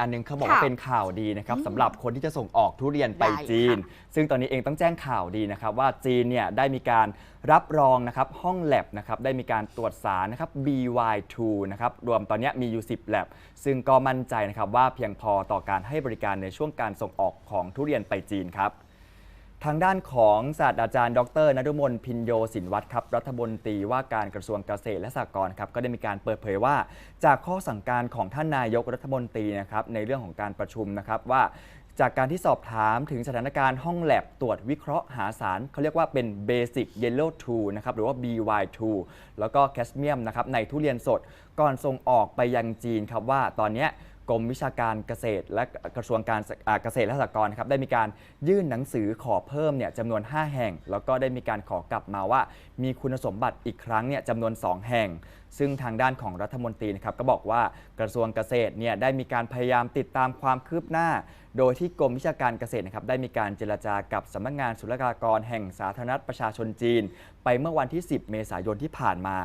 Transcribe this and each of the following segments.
อันหนึงเขาบอกว่าค่ะเป็นข่าวดีนะครับอืมสำหรับคนที่จะส่งออกทุเรียนไปได้จีนค่ะซึ่งตอนนี้เองต้องแจ้งข่าวดีนะครับว่าจีนเนี่ยได้มีการรับรองนะครับห้องแลบนะครับได้มีการตรวจสารนะครับ BY2 นะครับรวมตอนนี้มีอยู่ 10แลบซึ่งก็มั่นใจนะครับว่าเพียงพอต่อการให้บริการในช่วงการส่งออกของทุเรียนไปจีนครับ ทางด้านของศาสตราจารย์ ดรนฤมลพินโยสินวัตรครับรัฐมนตรีว่าการกระทรวงเกษตรและสหกรณ์ครับก็ได้มีการเปิดเผยว่า จากข้อสั่งการของท่านนายกรัฐมนตรีนะครับในเรื่องของการประชุมนะครับว่าจากการที่สอบถามถึงสถานการณ์ห้องแลบตรวจวิเคราะห์หาสาร เขาเรียกว่าเป็น Basic Yellow 2นะครับหรือว่า BY2 แล้วก็แคสเมียมนะครับในทุเรียนสดก่อนส่งออกไปยังจีนครับว่าตอนเนี้ย กรมวิชาการเกษตร และกระทรวงการเกษตรและสหกรณ์ครับได้มีการยื่นหนังสือขอเพิ่มเนี่ยจำนวน 5 แห่ง แล้วก็ได้มีการขอกลับมาว่า มีคุณสมบัติอีกครั้งเนี่ยจำนวน 2 แห่ง ซึ่งทางด้านของรัฐมนตรีนะครับก็บอกว่ากระทรวงเกษตรเนี่ยได้มีการพยายามติดตามความคืบหน้า โดยที่กรมวิชาการเกษตรนะครับได้มีการเจรจากับสำนักงานศุลกากรแห่งสาธารณรัฐประชาชนจีน ไปเมื่อวันที่ 10 เมษายนที่ผ่านมา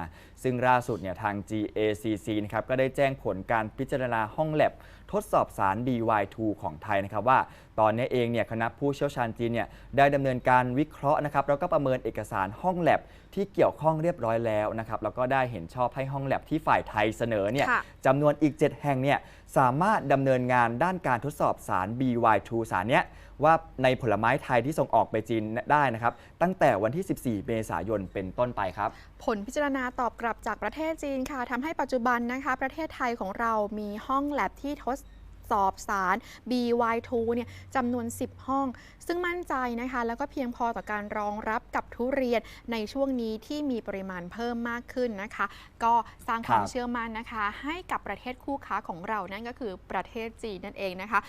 ซึ่งล่าสุดเนี่ยทาง GACC นะครับก็ได้แจ้งผลการพิจารณาห้องแลบทดสอบสาร BY2 ของไทยนะครับว่า ตอนนี้เองเนี่ยคณะผู้เชี่ยวชาญจีนเนี่ยได้ดำเนินการวิเคราะห์นะครับแล้วก็ประเมินเอกสารห้องแลบที่เกี่ยวข้องเรียบร้อยแล้วนะครับแล้วก็ได้เห็นชอบให้ห้องแลบที่ฝ่ายไทยเสนอเนี่ยค่ะจำนวนอีก 7 แห่งเนี่ยสามารถดำเนินงานด้านการทดสอบสาร BY2 สารเนี้ยว่าในผลไม้ไทยที่ส่งออกไปจีนได้นะครับตั้งแต่วันที่ 14 เมษายนเป็นต้นไปครับ ผลพิจารณาตอบกลับจากประเทศจีนค่ะทำให้ปัจจุบันนะคะ ประเทศไทยของเรามีห้องแลบที่ทดสอบสาร BY2 เนี่ยจำนวน 10 ห้อง ซึ่งมั่นใจนะคะ แล้วก็เพียงพอต่อการรองรับกับทุเรียนในช่วงนี้ที่มีปริมาณเพิ่มมากขึ้นนะคะ ก็สร้างความครับเชื่อมั่นนะคะ ให้กับประเทศคู่ค้าของเรานั่นก็คือประเทศจีนนั่นเองนะคะ